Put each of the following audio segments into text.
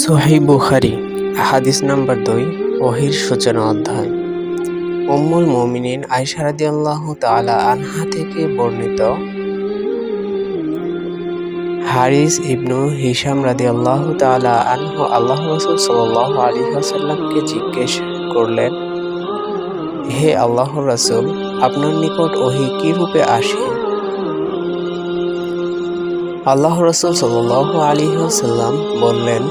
সোহাই বুখারি, হাদিস নাম্বার দুই, ওহির সূচনা অধ্যায়। উম্মুল মুমিনিন আয়সা আল্লাহ তাআলা আনহা থেকে বর্ণিত হারিস ইবনু হিশাম আল্লাহ তাআলা আনহু আল্লাহ রাসূল সাল্লাল্লাহু আলাইহি ওয়াসাল্লামকে জিজ্ঞেস করলেন, হে আল্লাহ রাসূল, আপনার নিকট ওহি কি রূপে আসে? আল্লাহ রসুল সাল্লাহ আলী সাল্লাম বললেন,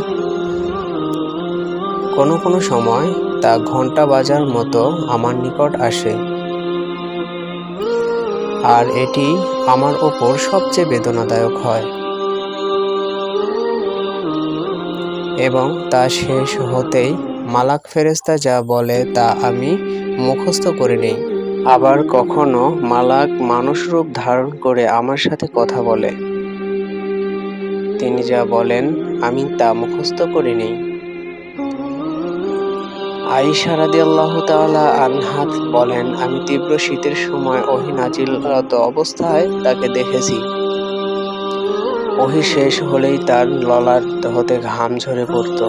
কোনো কোনো সময় তা ঘণ্টা বাজার মতো আমার নিকট আসে। আর এটি আমার ওপর সবচেয়ে বেদনাদায়ক হয়। এবং তা শেষ হতেই মালাক ফেরেস্তা যা বলে তা আমি মুখস্থ করে নেই। আবার কখনো মালাক মানুষ রূপ ধারণ করে আমার সাথে কথা বলে। তিনি যা বলেন, আমি তা মুখস্থ করে নেই আইসা আল্লাহ তালা আনহাত বলেন, আমি তীব্র শীতের সময় ওহি নাজিলরত অবস্থায় তাকে দেখেছি। ওহি শেষ হলেই তার ললার হতে ঘাম ঝরে পড়ত।